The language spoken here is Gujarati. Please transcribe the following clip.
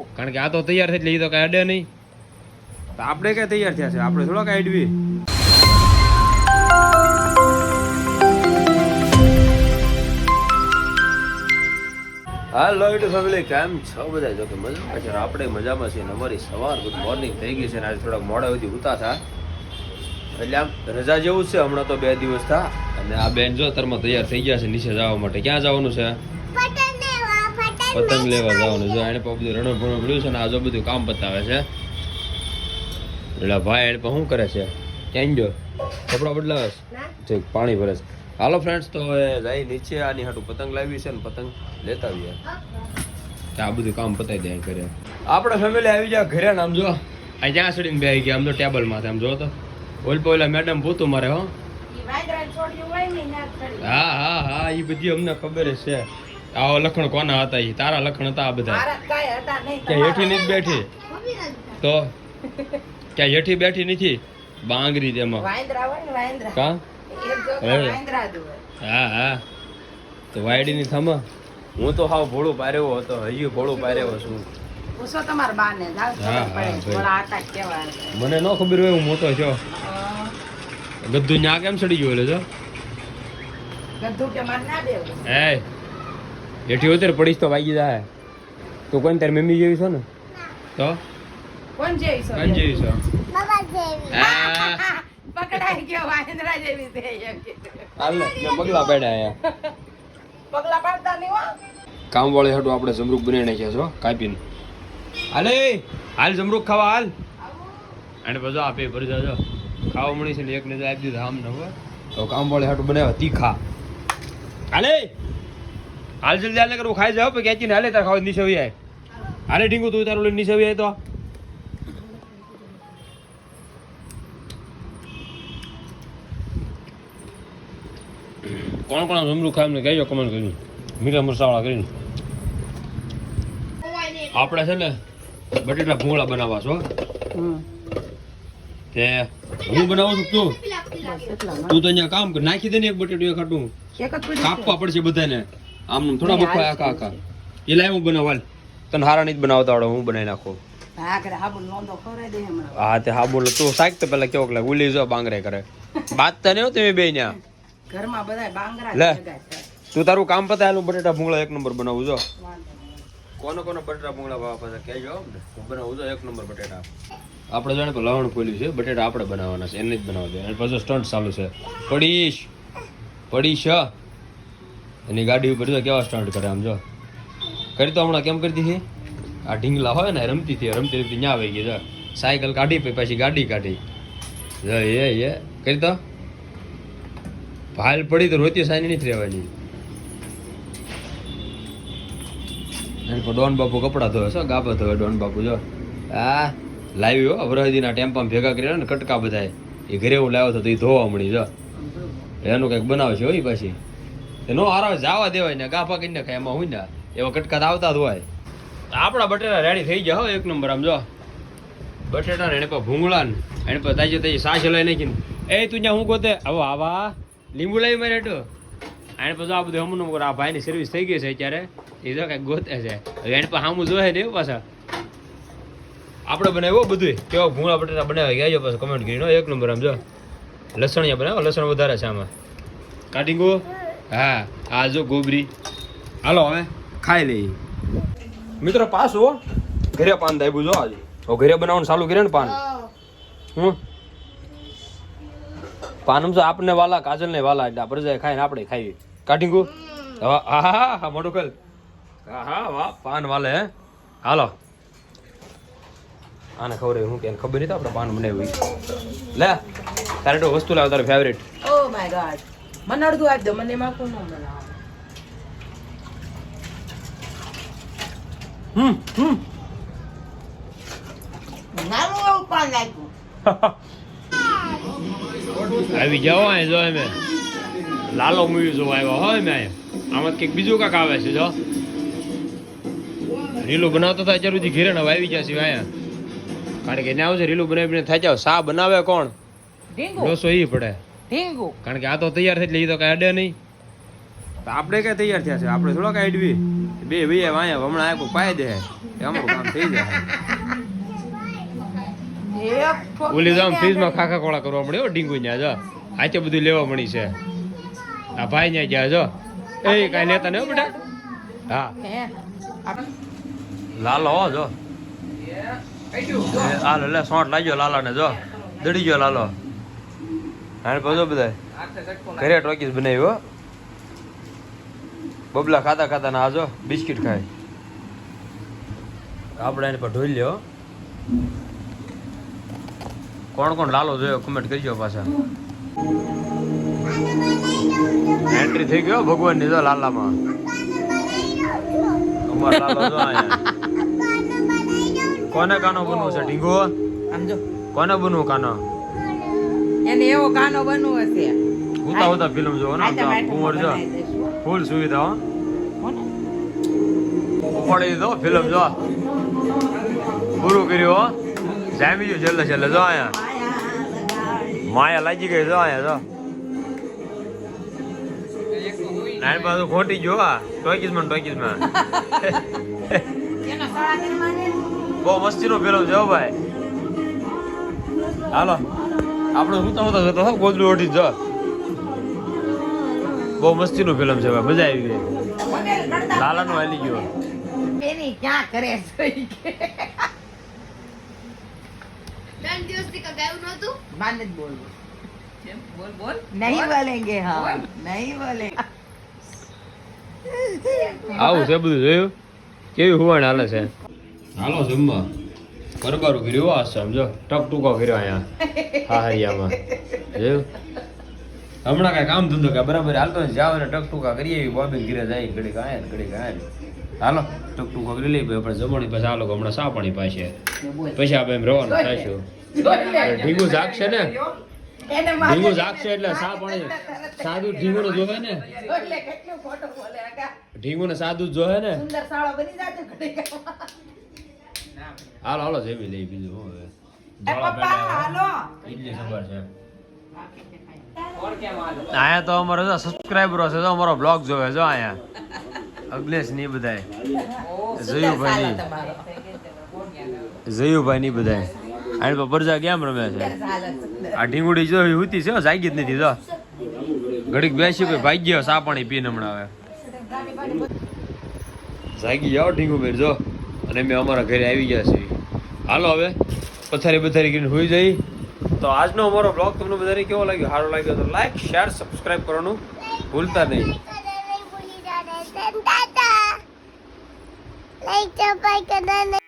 કારણ કે આ તો તૈયાર થઈ એટલે એ તો કઈ અડે નહીં. તો આપણે કઈ તૈયાર થયા છે? આપણે થોડા કઈ અડવી હાલો યુટ્યુબ ફેમિલી કેમ છો બધા? જો કે મજામાં છે. આપણે મજામાં છીએ ને અમારી સવાર ગુડ મોર્નિંગ થઈ ગઈ છે ને આજે થોડાક મોડા સુધી ઉતા થા. એટલે આમ રજા જેવું છે. હમણાં તો બે દિવસ થા. અને આ બેન જો અત્યારમાં તૈયાર થઈ ગયા છે નીચે જવા માટે. ક્યાં જવાનું છે? પતંગ લેવા જવાનું જો એને પણ બધું રણો ભણો પડ્યું છે ને આજો બધું કામ બતાવે છે. એટલે ભાઈ એને પણ શું કરે છે? ક્યાં જો. કપડા બદલાવે છે. પાણી ભરે છે. હાલો ફ્રેન્ડ્સ તો હવે જાય નીચે આની હાટું પતંગ લાવી છે ને પતંગ લેતા આવીએ. આ બધું કામ પતાવી દે ઘરે. આપણે ફેમિલી આવી જાય ઘરે ને આમ જો. આ જ્યાં સુધી બે ગયા આમ તો ટેબલ માથે આમ જો તો. ઓલ પેલા મેડમ પૂતું મારે હો. હા હા હા એ બધી અમને ખબર છે. આવો લખણ કોના હતા એ તારા લખણ હતા આ બધા. ક્યાં હેઠી નથી બેઠી? તો? ક્યાં હેઠી બેઠી નથી બાંગરી તેમાં. કા? હા હા. તો વાયડી ની થમા. હું તો હાવ ભોળું પારેવો હતો હજી ભોળું પારેવો છું. મને ન ખબર હોય હું મોટો છો. ગદ્દુ ન્યા કેમ ચડી ગયો એટલે જો? ગધું કે માર ના દેવું? હે? હેઠી ઉતર પડીશ તો વાગી જાય. તું કોણ તારી મમ્મી જેવી છો ને? તો? કોણ જેવી છો? કોણ જેવી છો? હા. પકડાઈ ગયો વાંદરા જેવી છે હાલ ને મેં પગલા પડ્યા અહીંયા. પગલા પડતા નહીં હો. કામ વાળી હાટું આપણે જમરૂક બનાવી નાખ્યા છો કાપીને. હાલે હાલ જમરૂક ખાવા હાલ. અને બધો આપે ભરી જાજો. ખાવા મળી છે ને એક નજર આપી દીધા આમ ને હવે તો કામ વાળી હાટું બનાવ્યા તીખા. હાલે. હાલ જલ્દી હાલે કરું ખાઈ જાવ પછી ને હાલે તાર ખાવા નીચે આવી જાય હાલે ઢીંગું તું તારું લઈને નીચે આવી જાય તો. કોણ કોણ જમરું ખાય એમને કહેજો કમેન્ટ કરીને મીઠા મરસાવાળા કરીને. આપણે છે ને બટેટા ભૂંગળા બનાવવા છો. તે હું બનાવું છું તું? તું તો અહીંયા કામ કર નાખી દે ને એક બટેટું એક ખાટું. એક જ પીડી કાપવા પડશે બધાને. આમ થોડા બફાય આખા આખા એ લાય હું બનાવવાલ તને હારા નહીં જ બનાવતા આવડે હું બનાવી નાખું. હા તે હા બોલો તું સાક તો પેલા કેવો લાગે ઉલી જો બાંગરે કરે બાત તને હો તમે બે ન્યા. ઘરમાં બધા બાંગરા લે. તું તારું કામ પતાયેલું બટેટા ભૂંગળા એક નંબર બનાવું જો. કોનો કોનો બટેટા ભૂંગળા ભાવ પાસે કહેજો હું બનાવું છું એક નંબર બટેટા. આપણે જાણે તો લવણ ખોલ્યું છે બટેટા આપણે બનાવવાના છે એને જ બનાવવા દે. અને પાછું સ્ટન્ટ ચાલુ છે. પડીશ. પડીશ એની ગાડી ઉપર કેવા સ્ટાર્ટ કરે આમ જો. કરી તો હમણાં કેમ કરતી હતી આ ઢીંગલા હોય ને, રમતી હતી, રમતી રમતી ન્યા આવી ગઈ જો. સાયકલ કાઢી, પછી ગાડી કાઢી. જો, એ એ, કરી તો. ભાલ પડી તો રોતી સાની નથી રહેવાની. એની પર ડોન બાપુ કપડાં ધોવે છો ગાબા ધોવે ડોન બાપુ, જો. આ લાવ્યો હો, વરહદીના ટેમ્પામાં ભેગા કર્યા ને, કટકા બધાય. એ ઘરે હું લાવ્યો તો એ ધોવા મળી, જો. એનું કંઈક બનાવે છે હોય પાછી. એ નો હારો, જાવા દેવાય ને ગાફા કરીને ખાય, એમાં હોય ને, એવા કટકાત આવતા જ હોય. આપણા બટેટા રેડી થઈ ગયા હો, એક નંબર આમ જો. બટેટા ને એને પર ભૂંગળા ને, એને પર તાજે તાજી સાસ લઈ નાખીને. એ તું ત્યાં હું ગોતે? હવે આવા લીંબુ લાવી મારે એટલું એને પછી આ બધું હમણાં આ ભાઈની સર્વિસ થઈ ગઈ છે અત્યારે. એ જો કંઈક ગોતે છે. હવે એને પર સામું જોહે ને એવું પાછા. આપણે બનાવ્યો બધું કેવા ભૂંગળા, બટેટા બનાવ્યા, ગયા પાછું કમેન્ટ કરીને એક નંબર આમ જો. લસણિયા બનાવો, લસણ વધારે છે આમાં. કાઢી ગો હા આ જો ગોબરી. હાલો હવે ખાઈ લઈએ. મિત્રો પાસ હો. ઘરે પાન દાબ્યું જો આજે. હવે ઘરે બનાવવાનું ચાલુ કર્યું ને પાન? હું. પાનમ તો આપને વાલા કાજલ ને વાલા એટલે આપણે જાય ખાઈને આપણે ખાઈએ. કાઢી ગો હા હા હા મોટું કલ હા હા વાહ પાન વાલે હે. હાલો. આને ખબર હું કે ખબર નહીં તો આપણે પાન બનાવી લે તારે તો વસ્તુ લાવ તારે ફેવરેટ ઓ માય ગોડ મને અડધું આપી દો મને એમાં કોણ બનાવો હમ હમ. નાનું એવું પાન નાખ્યું. આવી જાઓ અહીં જો અમે લાલો મૂવી જોવા આવ્યા હોય મેં આમાં કંઈક બીજું કાંક આવે છે જો. રીલું બનાવતો થાય સુધી ઘેરે હવે આવી છે અહીંયા. કારણ કે એને આવશે રીલું બનાવીને થાય જાવ સા બનાવે કોણ? ઢીંગુ ડોસો પડે. ઢીંગુ. કારણ કે આ તો તૈયાર થઈ એટલે એ તો કાંઈ અડે નહીં. તો આપણે કઈ તૈયાર થયા છે? આપણે થોડોક આઈડવી બે ભાઈ વાયા હમણાં આખું પાય દે. એ અમારું કામ થઈ જાય. ઓલી જામ ફ્રીજમાં ખાખા કોળા કરવા મળ્યો હો ડીંગુ ન્યા જો. આચે બધું લેવા મળી છે. આ ભાઈ ન્યા ગયા જો. એ કાંઈ લેતા નહીં બેટા? હા. હે? લાલો હો જો. એ આ લે સોંટ લાગ્યો લાલા ને જો. દડી ગયો લાલો. હાલ બધો બધા ઘરે ટોકીસ બનાવ્યો હો. બબલા ખાતા ખાતા ના આજો બિસ્કિટ ખાય. આપણે એની પર ઢોઈ લ્યો. કોણ કોણ લાલો જોયો કમેન્ટ કરજો પાછા. એન્ટ્રી થઈ ગયો ભગવાનની જો લાલામાં. અમાર લાલો જો કોને કાનો બનવું છે ઢીંગો? કોને બનવું કાનો? એને એવો કાનો બનવો હશે ઉતા ઉતા ફિલ્મ જોવો ને કુંવર જો. ફૂલ સુવિધા હો. પડી દો ફિલ્મ જો. પૂરું કર્યું હો. જામી ગયું છેલ્લે છેલ્લે જો અહીંયા. માયા લાગી ગઈ જો અહીંયા જો. નાની પાછું ખોટી જો આ ટોકીસમાં ટોકીસમાં બહુ મસ્તી મસ્તીનો ફિલ્મ જો ભાઈ. હાલો. આપણે હુતા હુતા? જતા હતો ગોદડું ઓઢી જ. બહુ મસ્તીનું ફિલ્મ છે ભાઈ મજા આવી ગઈ. લાલાનું હાલી ગયો એની ક્યાં કરે છે કે. ત્રણ દિવસથી કગાયું નહોતું? માને જ બોલવું બોલ બોલ. નહીં બોલેંગે હા. નહીં બોલે આવું છે બધું જોયું? કેવી હુવાણ હાલે છે? હાલો જમવા. બરબારું રહ્યો આ સમજો. ટક ટૂંકો કર્યો અહીંયા. હા હરિયામાં જોયું હમણાં કાંઈ કામ ધંધો કે બરાબર હાલતો જાવ ને ટક ટૂંકા કરીએ એવી બોબી ઘીરે જાય ઘડી કાંઈ ને ઘડી કાંઈ હાલો ટક ટૂંકો કરી લઈએ આપણે જમણી પાસે હાલો હમણાં સા પાણી પાસે પછી આપણે એમ રવાનું થઈશું. ઢીંગું જાગશે ને? ઢીંગું ઢીંગુ જાગશે એટલે સા પાણી સાદું ઢીંગુને જોવે ને? ઢીંગું ને સાદું જોવે ને સુંદર સાળો બની જાતો ઘડીકમાં. હાલો હાલો જેવી લઈ બીજું હું હવે? એ પપ્પા હાલો. ઇડલી સંભાર છે. અહીંયા તો અમારો જો સબસ્ક્રાઇબરો છે તો અમારો બ્લોગ જોવે જો અહીંયા અગ્નેશની બધાય. જયુભાઈ ની જયુભાઈ ની બધાય. આને પર પરજા કેમ રમે છે? આ ઢીંગુડી જો હુતી છે જાગી જ નથી જો. ઘડીક બેસી ભાઈ ભાગ્ય સા પાણી પીને હમણાં હવે. જાગી જાઓ ઢીંગુ બેર જો. અને મેં અમારા ઘરે આવી ગયા છે હાલો હવે, પથારી બથારી કરીને હોઈ જઈ. તો આજનો અમારો બ્લોગ તમને બધાને કેવો લાગ્યો? સારો લાગ્યો તો લાઈક શેર સબસ્ક્રાઇબ કરવાનું ભૂલતા નહીં. Like